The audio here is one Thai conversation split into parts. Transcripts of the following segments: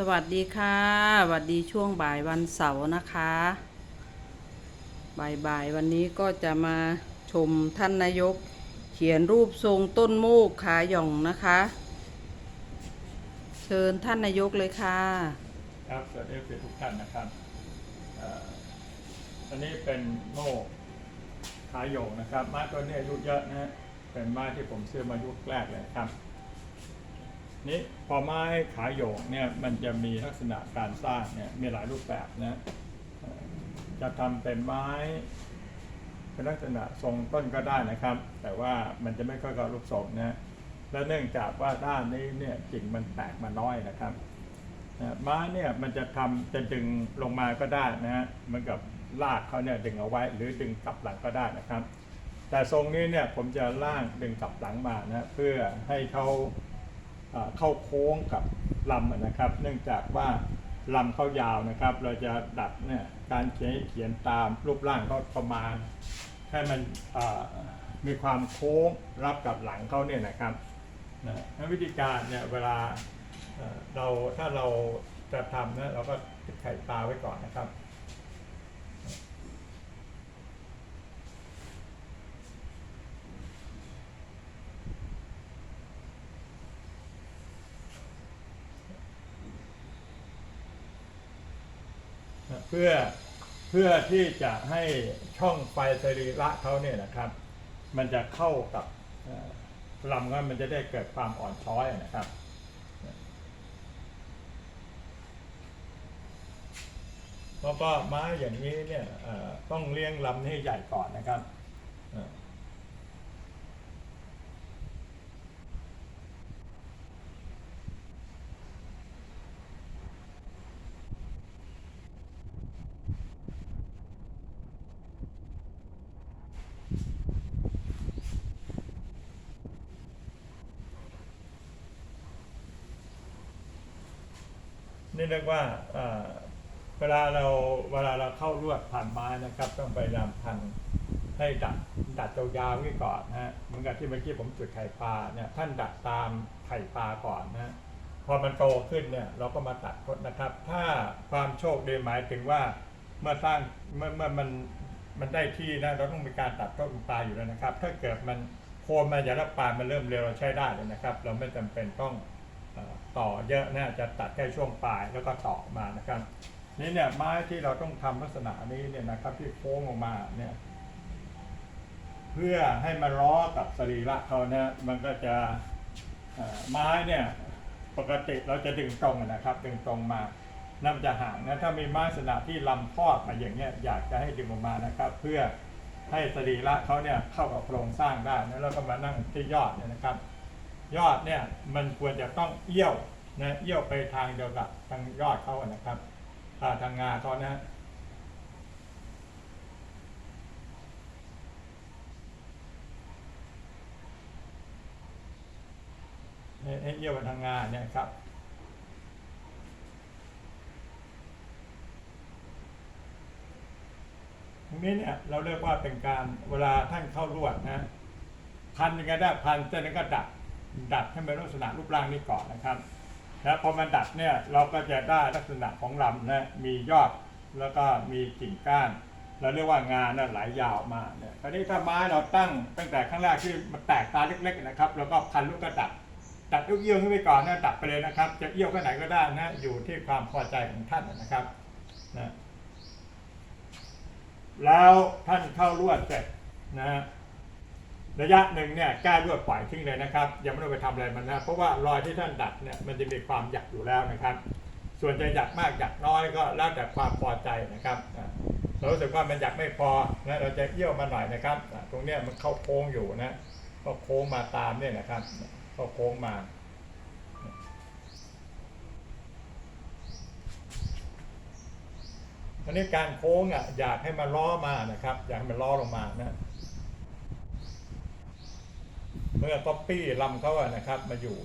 สวัสดีค่ะสวัสดีช่วงบ่ายวันเสาร์นะคะ บ่ายๆวันนี้ก็จะมาชมท่านนายก เขียนรูปทรงต้นโมกขาหย่องนะคะ เชิญท่านนายกเลยค่ะ ครับสวัสดีทุกท่านนะครับอันนี้เป็นโม่ขาโยงนะครับ ม้ตัวนี้อายุเยอะนะฮะเป็นม้ที่ผมซื้อมายุคแรกเลยครับ นี่พอไม้ขาโยงเนี่ยมันจะมีลักษณะการสร้างเนี่ยมีหลายรูปแบบนะจะทำเป็นไม้เป็นลักษณะทรงต้นก็ได้นะครับ แต่ว่ามันจะไม่ค่อยกับรูปทรงนะและเนื่องจากว่าด้านนี้เนี่ยกิ่งมันแตกมาน้อยนะครับไม้เนี่ยมันจะทำจะดึงลงมาก็ได้นะฮะเหมือนกับลากเขาเนี่ยดึงเอาไว้ หรือดึงกลับหลังก็ได้นะครับ แต่ทรงนี้เนี่ยผมจะล่างดึงกลับหลังมานะเพื่อให้เขา เข้าโค้งกับลำนะครับ เนื่องจากว่าลำเขายาวนะครับ เราจะดัดเนี่ยการเขียนเขียนตามรูปร่างเขาประมาณให้มันมีความโค้งรับกับหลังเขาเนี่ยนะครับนะงั้นวิธีการเนี่ยเวลาเราถ้าเราจะทำเนะเราก็ติดไข่ปลาไว้ก่อนนะครับ เพื่อเพื่อที่จะให้ช่องไฟสรีระเขาเนี่ยนะครับ มันจะเข้ากับลำก็มันจะได้เกิดความอ่อนช้อยนะครับ แล้วก็ไม้อย่างนี้เนี่ยต้องเลี้ยงลำให้ใหญ่ก่อนนะครับ นี่เรียกว่าเวลาเราเวลาเราเข้าลวดผ่านไม้นะครับ ต้องพยายามพันให้ดัดดัดยาวๆนี่ก่อนนะฮะเหมือนกับที่เมื่อกี้ผมจุดไข่ปลาเนี่ยท่านดัดตามไข่ปลาก่อนนะฮะพอมันโตขึ้นเนี่ยเราก็มาตัดคดนะครับ ถ้าความโชคดีหมายถึงว่าเมื่อสร้างเมื่อเมื่อมันมันได้ที่นะเราต้องมีการตัดต้นปลาอยู่แล้วนะครับ ถ้าเกิดมันโคนมาจากแล้วปลามันเริ่มเร็วเราใช้ได้เลยนะครับ เราไม่จำเป็นต้อง ต่อเยอะนะจะตัดแค่ช่วงปลายแล้วก็ต่อมานะครับนี่เนี่ยไม้ที่เราต้องทำลักษณะนี้เนี่ยนะครับที่โค้งออกมาเนี่ยเพื่อให้มันล้อกับสรีระเขาเนี่ยมันก็จะไม้เนี่ยปกติเราจะดึงตรงนะครับ ดึงตรงมาน้ำจะห่างนะถ้ามีไม้ลักษณะที่ลำทอดมาอย่างเงี้ยอยากจะให้ดึงออกมานะครับ เพื่อให้สรีระเขาเนี่ยเข้ากับโครงสร้างได้นะแล้วก็มานั่งที่ยอดเนี่ยนะครับ ยอดเนี่ยมันควรจะต้องเอี้ยวนะเอี้ยวไปทางเดียวกับทางยอดเขานะครับอ่าทางงาเขานะให้เอี้ยวไปทางงาเนี่ยครับตรงนี้เนี่ยเราเรียกว่าเป็นการเวลาท่านเข้ารวดนะพันยังไงได้พันเสร็จแล้วก็ดัด ดัดให้เป็นลักษณะรูปร่างนี้ก่อนนะครับแล้วพอมันดัดเนี่ยเราก็จะได้ลักษณะของลำนะมียอดแล้วก็มีกิ่งก้านเราเรียกว่างานน่ะไหลยาวมาเนี่ยคราวนี้ถ้าไม้เราตั้งตั้งแต่ข้างแรกที่มันแตกตาเล็กๆนะครับ แล้วก็พันลูกกระดัดดัดเอี้ยวขึ้นไปก่อนนะดัดไปเลยนะครับ จะเอี้ยวแค่ไหนก็ได้นะอยู่ที่ความพอใจของท่านนะครับนะแล้วท่านเข้ารวดเสร็จนะฮะ ระยะหนึ่งเนี่ยแก้รวดปล่อยทิ้งเลยนะครับยังไม่ต้องไปทำอะไรมันนะเพราะว่ารอยที่ท่านดัดเนี่ยมันจะมีความหยักอยู่แล้วนะครับ ส่วนจะหยักมากหยักน้อยก็แล้วแต่ความพอใจนะครับเรารู้สึกว่ามันหยักไม่พอนะเราจะเอี้ยวมาหน่อยนะครับ ตรงเนี้ยมันเข้าโค้งอยู่นะก็โค้งมาตามเนี่ยนะครับเข้าโค้งมาอันนี้การโค้งอะอยากให้มันล้อมานะครับ อยากให้มันล้อลงมานะ เมื่อก๊อปปี้ลำเขาอะนะครับมาอยู่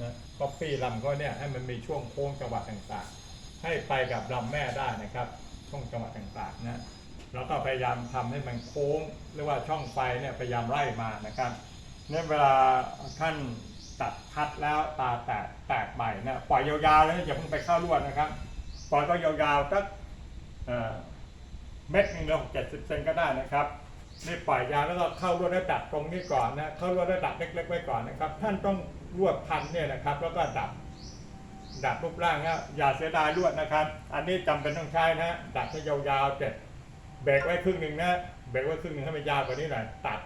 นะก๊อปปี้ลำเขาเนี่ยให้มันมีช่วงโค้งจังหวะต่างๆ ให้ไปกับลำแม่ได้นะครับ ช่วงจังหวะต่างๆนะแล้วก็พยายามทำให้มันโค้งหรือว่าช่องไฟเนี่ยพยายามไล่มานะครับเนี่ยเวลาท่านตัดคัดแล้วตาแตกแตกใหม่นะปล่อยยาวๆแล้วอย่าเพิ่งไปเข้าลวดนะครับปล่อยก็ยาวๆสักเอ่อเม็ดหนึ่งเราเจ็ดสิบเซนก็ได้นะครับ นี่ปล่อยยาวแล้วก็เข้าลวดแล้วดัดตรงนี้ก่อนนะเข้าลวดแล้วดัดเล็ก ๆ ไว้ก่อนนะครับ ท่านต้องลวดพันเนี่ยนะครับ แล้วก็ดัดดัดรูปร่างนะอย่าเสียดายลวดนะครับ อันนี้จำเป็นต้องใช้นะดัดให้ยาวๆเจ็ดเบรกไว้ครึ่งหนึ่งนะเบรกไว้ครึ่งหนึ่งให้มันยาวกว่านี้หน่อยตัด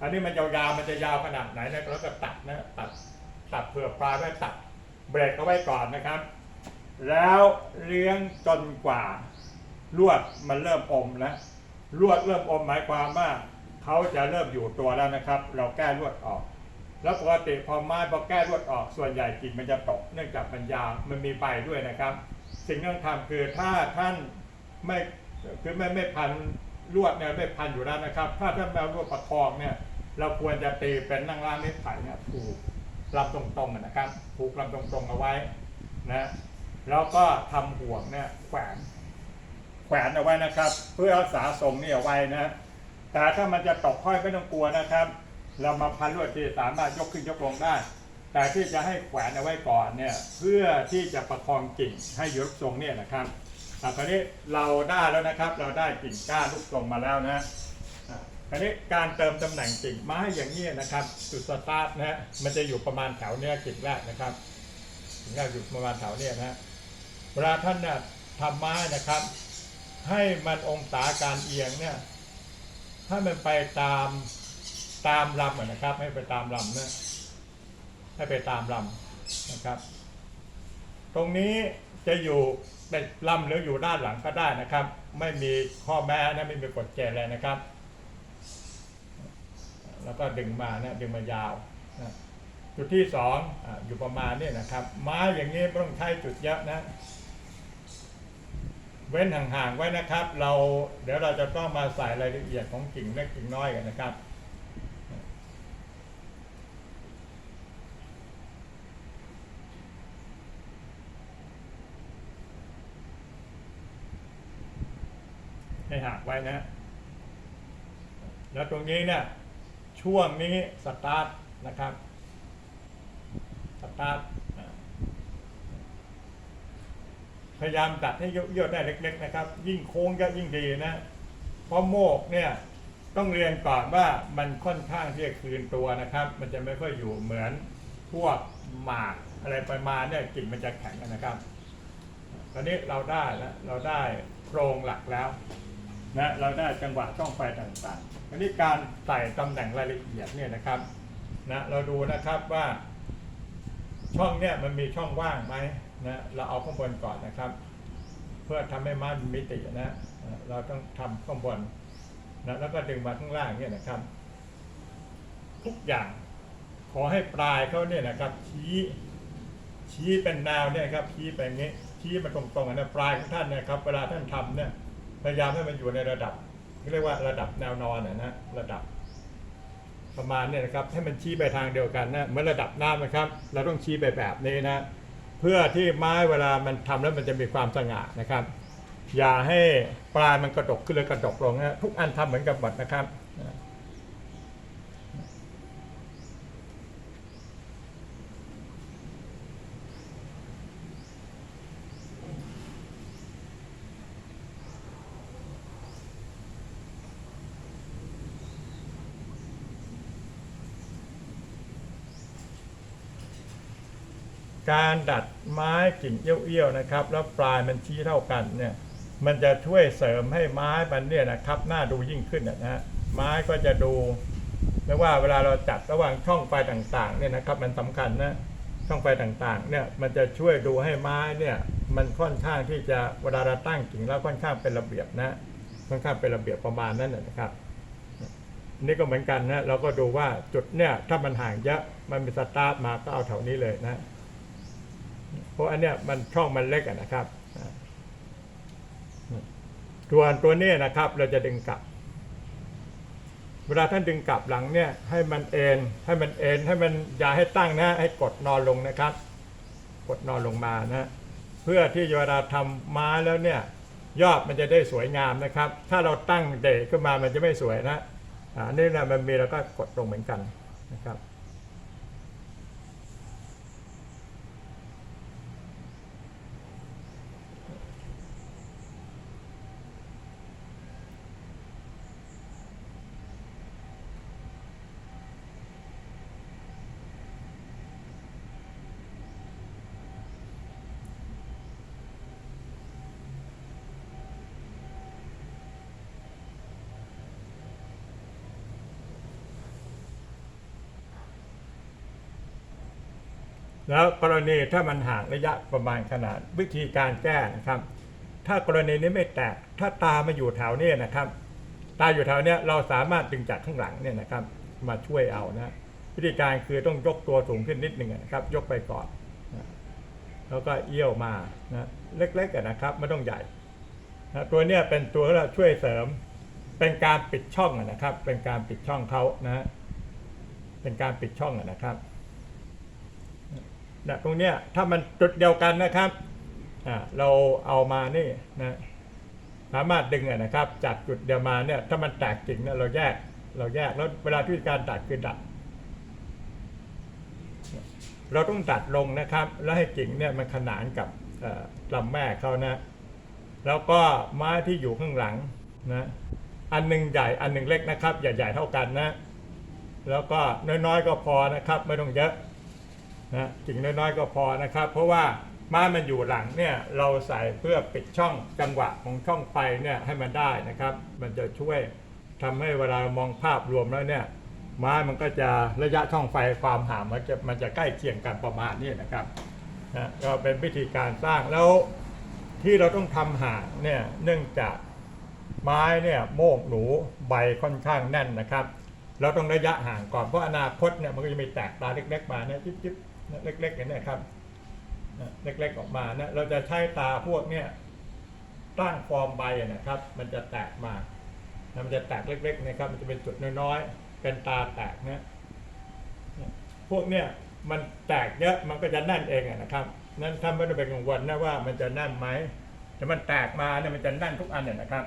อันนี้มันยาวๆมันจะยาวขนาดไหนนะแล้วก็ตัดนะตัดตัดเผื่อปลายไว้ตัด เบรกเอาไว้ก่อนนะครับ แล้วเลี้ยงจนกว่าลวดมันเริ่มอมนะ ลวดเริ่มอมหมายความว่าเขาจะเริ่มอยู่ตัวแล้วนะครับ เราแก้ลวดออก แล้วปกติพอไม้พอแก้ลวดออกส่วนใหญ่กิ่งมันจะตกเนื่องจากมันยาวมันมีใบด้วยนะครับ สิ่งที่ต้องทำคือถ้าท่านไม่คือไม่ไม่พันลวดเนี่ยไม่พันอยู่แล้วนะครับ ถ้าท่านแมวลวดประคองเนี่ยเราควรจะตีเป็นนั่งร้านไม้ไผ่เนี่ยผูกลำตรงๆนะครับผูกลำตรงๆเอาไว้นะแล้วก็ทำห่วงเนี่ยแขวน แขวนเอาไว้นะครับ เพื่อรักษาทรงนี่เอาไว้นะแต่ถ้ามันจะตกค่อยไม่ต้องกลัวนะครับ เรามาพันลวดที่สามารถยกขึ้นยกลงได้ แต่ที่จะให้แขวนเอาไว้ก่อนเนี่ยเพื่อที่จะประคองกิ่งให้ยกทรงเนี่ยนะครับอะคราวนี้เราได้แล้วนะครับ เราได้กิ่งก้านลูกทรงมาแล้วนะอะคราวนี้การเติมตำแหน่งกิ่งไม้อย่างนี้นะครับจุดสตาร์ทนะฮะมันจะอยู่ประมาณแถวเนี้ยกิ่งแรกนะครับกิ่งแรกอยู่ประมาณแถวเนี้ยนะฮะเวลาท่านเนี่ยทำไม้นะครับ ให้มันองศาการเอียงเนี่ยถ้ามันไปตามตามลำนะครับ ให้ไปตามลำนะให้ไปตามลำนะครับ ตรงนี้จะอยู่เป็นลำหรืออยู่ด้านหลังก็ได้นะครับ ไม่มีข้อแม้นะไม่มีกฎเกณฑ์อะไรนะครับ แล้วก็ดึงมานะดึงมายาวนะจุดที่สองออยู่ประมาณนี้นะครับ ไม้อย่างนี้ไม่ต้องใช้จุดเยอะนะ เว้นห่างๆไว้นะครับ เราเดี๋ยวเราจะต้องมาใส่รายละเอียดของกิ่งเล็กกิ่งน้อยกันนะครับให้ห่างไว้นะ แล้วตรงนี้เนี่ย ช่วงนี้สตาร์ทนะครับ สตาร์ทอ่า พยายามตัดให้เยอะๆได้เล็ก ๆ นะครับ ยิ่งโค้งก็ยิ่งดีนะ เพราะโมกเนี่ยต้องเรียนก่อนว่ามันค่อนข้างที่จะคืนตัวนะครับ มันจะไม่ค่อยอยู่เหมือนพวกหมากอะไรไปมาเนี่ยกิ่งมันจะแข็งนะครับ ตอนนี้เราได้แล้วเราได้โครงหลักแล้วนะเราได้จังหวะช่องไฟต่างๆอันนี้การใส่ตำแหน่งรายละเอียดเนี่ยนะครับนะเราดูนะครับว่า ช่องเนี่ยมันมีช่องว่างไหม นะเราเอาข้างบนก่อนนะครับ เพื่อทำให้มันมิตินะเอ่อเราต้องทำข้างบนนะแล้วก็ดึงมาข้างล่างเนี่ยนะครับ ทุกอย่างขอให้ปลายเขาเนี่ยนะครับ ชี้ชี้เป็นแนวเนี่ยครับชี้ไปงี้ชี้มันตรงๆนะปลายของท่านนะครับ เวลาท่านทำเนี่ยพยายามให้มันอยู่ในระดับเรียกว่าระดับแนวนอนอะนะระดับประมาณเนี่ยนะครับให้มันชี้ไปทางเดียวกันนะเหมือนระดับน้ำนะครับ เราต้องชี้ไปแบบนี้นะ เพื่อที่ไม้เวลามันทำแล้วมันจะมีความสง่านะครับ อย่าให้ปลายมันกระดกขึ้นเลยกระดกลงนะทุกอันทำเหมือนกันหมดนะครับ การดัดไม้กิ่งเอี้ยวๆนะครับ แล้วปลายมันชี้เท่ากันเนี่ยมันจะช่วยเสริมให้ไม้มันเนี่ยนะครับหน้าดูยิ่งขึ้นนะฮะไม้ก็จะดูไม่ว่าเวลาเราจัดระหว่างช่องไฟต่างๆเนี่ยนะครับ มันสำคัญนะช่องไฟต่างๆเนี่ยมันจะช่วยดูให้ไม้เนี่ยมันค่อนข้างที่จะเวลาเราตั้งกิ่งแล้วค่อนข้างเป็นระเบียบนะค่อนข้างเป็นระเบียบประมาณนั้นนะนะครับนี่ก็เหมือนกันนะเราก็ดูว่าจุดเนี่ยถ้ามันห่างเยอะมันมีสตาร์ทมาก็เอาแถวนี้เลยนะ เพราะอันเนี้ยมันช่องมันเล็กอะนะครับ ตัวตัวเนี้นะครับเราจะดึงกลับ เวลาท่านดึงกลับหลังเนี่ยให้มันเอ็นให้มันเอ็นให้มันอย่าให้ตั้งนะ ให้กดนอนลงนะครับ กดนอนลงมานะเพื่อที่เวลาทำไม้แล้วเนี่ยยอดมันจะได้สวยงามนะครับ ถ้าเราตั้งเดะขึ้นมามันจะไม่สวยนะอ่านี่นะมันมีแล้วก็กดลงเหมือนกันนะครับ แล้วกรณีถ้ามันห่างระยะประมาณขนาดวิธีการแก้นะครับ ถ้ากรณีนี้ไม่แตกถ้าตามาอยู่แถวนี้นะครับ ตาอยู่แถวนี้เราสามารถดึงจากข้างหลังเนี่ยนะครับ มาช่วยเอานะวิธีการคือต้องยกตัวสูงขึ้นนิดหนึ่งนะครับ ยกไปก่อนนะแล้วก็เอี้ยวมานะเล็กๆนะครับไม่ต้องใหญ่นะตัวเนี้ยเป็นตัวที่เราช่วยเสริม เป็นการปิดช่องนะครับ เป็นการปิดช่องเขานะ เป็นการปิดช่องนะครับ นะตรงเนี้ยถ้ามันจุดเดียวกันนะครับอ่าเราเอามานี่นะสามารถดึงนะครับ จากจุดเดียวมาเนี่ยถ้ามันแตกจริงเนี่ยเราแยกเราแยกแล้วเวลาที่การตัดคือดัด เราต้องตัดลงนะครับ แล้วให้กิ่งเนี่ยมันขนานกับลำแม่เขานะ แล้วก็ไม้ที่อยู่ข้างหลังนะอันหนึ่งใหญ่อันหนึ่งเล็กนะครับ อย่าใหญ่เท่ากันนะ แล้วก็น้อยๆก็พอนะครับ ไม่ต้องเยอะ นะกิ่งน้อยๆก็พอนะครับ เพราะว่าไม้มันอยู่หลังเนี่ยเราใส่เพื่อปิดช่องจังหวะของช่องไฟเนี่ยให้มันได้นะครับ มันจะช่วยทำให้เวลามองภาพรวมแล้วเนี่ยไม้มันก็จะระยะช่องไฟความห่างมันจะมันจะใกล้เคียงกันประมาณนี้นะครับนะก็เป็นวิธีการสร้างแล้วที่เราต้องทำห่างเนี่ยเนื่องจากไม้เนี่ยโมกหนูใบค่อนข้างแน่นนะครับ เราต้องระยะห่างก่อนเพราะอนาคตเนี่ยมันก็จะมีแตกตาเล็กๆมาเนี่ยจิ๊บๆ เล็กๆอย่างเนี้ยครับเล็กๆออกมานะเราจะใช้ตาพวกเนี่ยตั้งฟอร์มใบนะครับ มันจะแตกมานะมันจะแตกเล็กๆนะครับ มันจะเป็นจุดน้อยๆเป็นตาแตกนะพวกเนี่ยมันแตกเยอะมันก็จะแน่นเองนะครับนั้นถ้าไม่ต้องเป็นกังวลนะว่ามันจะแน่นไหมแต่มันแตกมาเนี่ยมันจะแน่นทุกอันเนี่ยนะครับ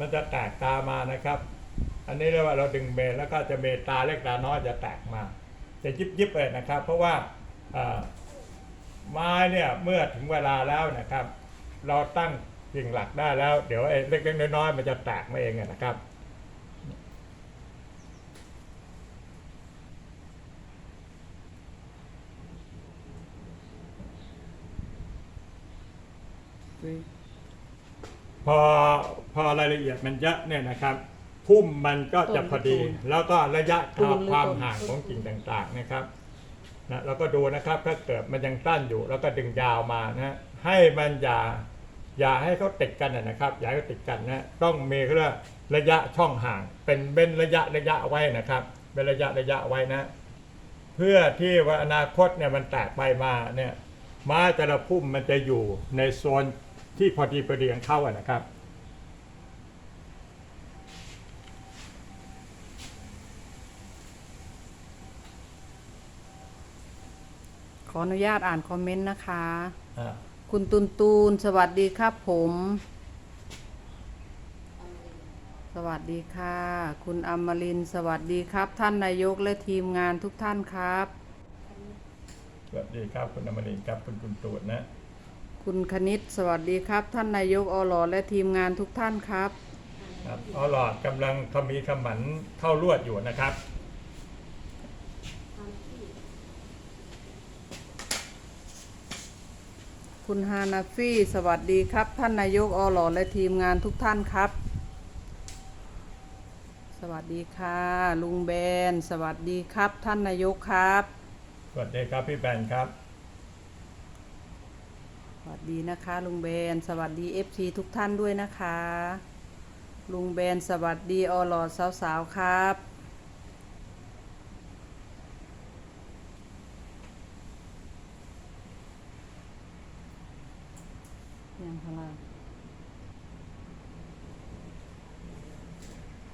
มันจะแตกตามานะครับ อันนี้เรียกว่าเราดึงเมนแล้วก็จะเมตาเล็กตาน้อยจะแตกมาจะยิบยิบเลยนะครับ เพราะว่าไม้เนี่ยเมื่อถึงเวลาแล้วนะครับ เราตั้งกิ่งหลักได้แล้ว เดี๋ยวไอ้เล็กๆน้อยๆมันจะแตกมาเองนะครับ พอพอรายละเอียดมันเยอะเนี่ยนะครับพุ่มมันก็จะพอดี แล้วก็ระยะตูนหรือความต้นห่างของกิ่งต่างๆนะครับนะเราก็ดูนะครับถ้าเกิดมันยังสั้นอยู่ แล้วก็ดึงยาวมานะฮะให้มันอย่าอย่าให้เขาติดกันนะนะครับ อย่าให้เขาติดกันนะต้องมีเรื่องระยะช่องห่าง เป็นเป็นระยะระยะไว้นะครับเป็นระยะระยะไว้นะ เพื่อที่ว่าอนาคตเนี่ยมันแตกไปมาเนี่ยไม้แต่ละพุ่มมันจะอยู่ในโซน ที่พอดีพอดีของเขาอะนะครับ ขออนุญาตอ่านคอมเมนต์นะคะ อ่าคุณตุนตูน สวัสดีครับผม สวัสดีค่ะ คุณอมรินทร์สวัสดีครับ ท่านนายกและทีมงานทุกท่านครับ สวัสดีครับคุณอมรินทร์ครับคุณคุณตูนนะ คุณคณิตสวัสดีครับ ท่านนายกอหลอและทีมงานทุกท่านครับครับออหลอดกำลังขมีขมันเข้าลวดอยู่นะครับ คุณฮานาฟี่สวัสดีครับ ท่านนายกอหลอและทีมงานทุกท่านครับ สวัสดีค่ะ ลุงแบน สวัสดีครับ ท่านนายกครับ สวัสดีครับพี่แบนครับ สดีนะคะลุงแบนสวัสดีเอฟซีทุกท่านด้วยนะคะ ลุงแบนสวัสดีอหลอดสาวๆครับยังพลา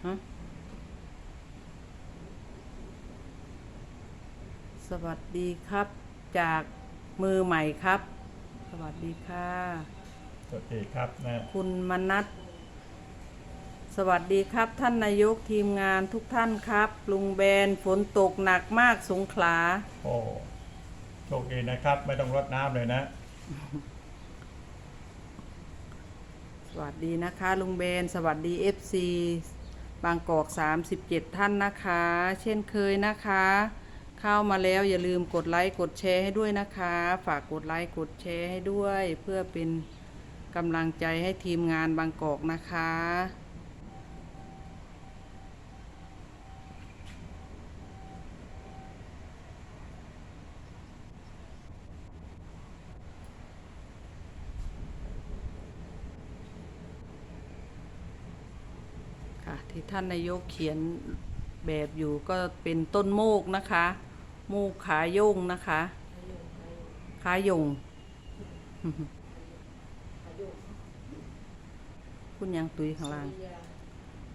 ฮะสวัสดีครับจากมือใหม่ครับ วัสดีค่ะ สวัสดีครับนะคุณมนัทสวัสดีครับ ท่านนายกทีมงานทุกท่านครับ ลุงแบนฝนตกหนักมากสงขลา โอ้โชคดีนะครับ ไม่ต้องรดน้ำเลยนะ สวัสดีนะคะ ลุงเบน สวัสดี FC บางกอก 37 ท่านนะคะ เช่นเคยนะคะ เข้ามาแล้วอย่าลืมกดไลค์กดแชร์ให้ด้วยนะคะ ฝากกดไลค์กดแชร์ให้ด้วย เพื่อเป็นกำลังใจให้ทีมงานบางกอกนะคะ ค่ะที่ท่านนายกเขียนแบบอยู่ก็เป็นต้นโมกนะคะ มกขาโยงนะคะ ขาโยงคุณยังตุยข้างล่าง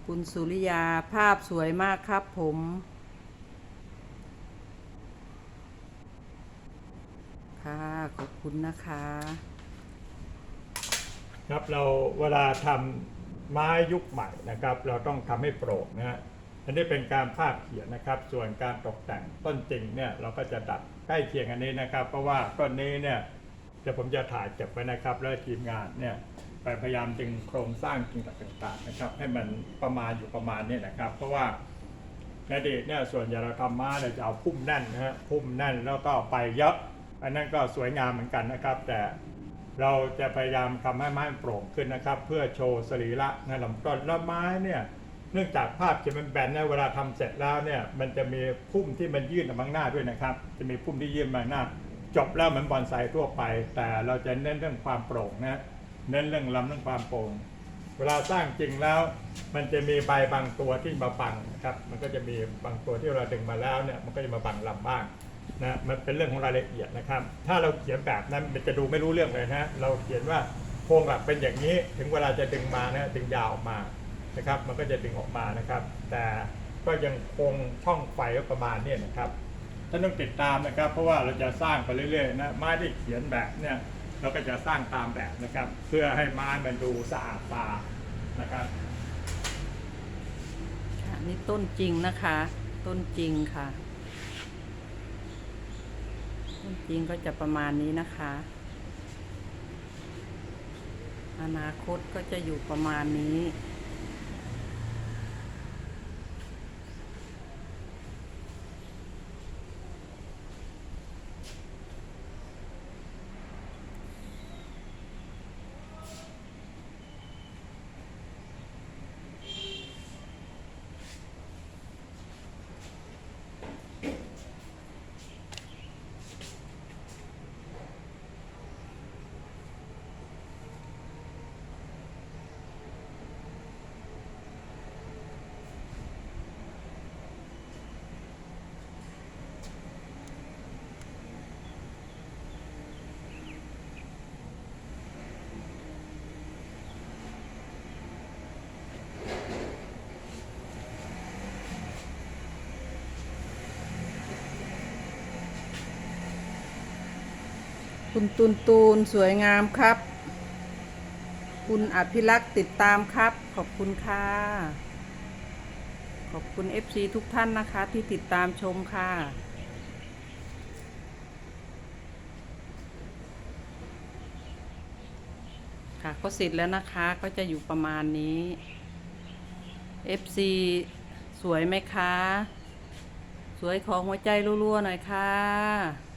คุณสุริยาภาพสวยมากครับผม ค่ะ ขอบคุณนะคะ ครับเราเวลาทำไม้ยุคใหม่นะครับ เราต้องทำให้โปร่งนะฮะ อันนี้เป็นการภาพเขียนนะครับ ส่วนการตกแต่งต้นจริงเนี่ยเราก็จะดัดใกล้เคียงอันนี้นะครับ เพราะว่าต้นนี้เนี่ยเดี๋ยวผมจะถ่ายเก็บไว้นะครับ แล้วทีมงานเนี่ยไปพยายามดึงโครงสร้างจริงต่างๆนะครับ ให้มันประมาณอยู่ประมาณนี้นะครับ เพราะว่าในอดีเนี่ยส่วนใหญ่เราทำม้าเนี่ยจะเอาพุ่มแน่นนะฮะพุ่มแน่นแล้วก็ไปเยอะอันนั้นก็สวยงามเหมือนกันนะครับ แต่เราจะพยายามทำให้ไม้มันโปร่งขึ้นนะครับ เพื่อโชว์สรีระในลำต้นแล้วไม้เนี่ย เนื่องจากภาพเขียนมันแบนเนี่ยเวลาทำเสร็จแล้วเนี่ยมันจะมีพุ่มที่มันยื่นออกมางหน้าด้วยนะครับ จะมีพุ่มที่ยื่นมางหน้า จบแล้วเหมือนบอนไซทั่วไป แต่เราจะเน้นเรื่องความโปร่งนะเน้นเรื่องลำเรื่องความโปร่ง เวลาสร้างจริงแล้ว มันจะมีใบบางตัวที่มาบังนะครับ มันก็จะมีบางตัวที่เราดึงมาแล้วเนี่ยมันก็จะมาบังลำบ้างนะมันเป็นเรื่องของรายละเอียดนะครับ ถ้าเราเขียนแบบนั้นมันจะดูไม่รู้เรื่องเลยนะเราเขียนว่าโครงหลักเป็นอย่างนี้ถึงเวลาจะดึงมานะดึงยาวออกมา นะครับ มันก็จะดึงออกมานะครับ แต่ก็ยังคงช่องไฟประมาณนี้นะครับท่านต้องติดตามนะครับ เพราะว่าเราจะสร้างไปเรื่อยๆนะไม้ที่เขียนแบบเนี่ยเราก็จะสร้างตามแบบนะครับ เพื่อให้ไม้มันดูสะอาดตานะครับนี่ต้นจริงนะคะ ต้นจริงค่ะ ต้นจริงก็จะประมาณนี้นะคะ อนาคตก็จะอยู่ประมาณนี้ คุณตูนตูนสวยงามครับ คุณอภิรักษ์ติดตามครับ ขอบคุณค่ะ ขอบคุณ FC ทุกท่านนะคะ ที่ติดตามชมค่ะค่ะก็เสร็จแล้วนะคะก็จะอยู่ประมาณนี้ FC สวยไหมคะ สวยของหัวใจรัวๆหน่อยค่ะ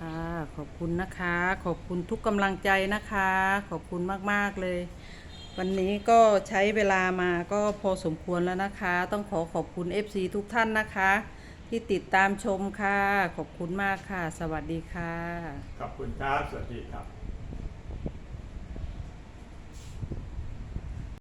ค่ะขอบคุณนะคะ ขอบคุณทุกกำลังใจนะคะ ขอบคุณมาก ๆ เลย วันนี้ก็ใช้เวลามาก็พอสมควรแล้วนะคะ ต้องขอขอบคุณ FC ทุกท่านนะคะ ที่ติดตามชมค่ะ ขอบคุณมากค่ะ สวัสดีค่ะ ขอบคุณครับ สวัสดีครับ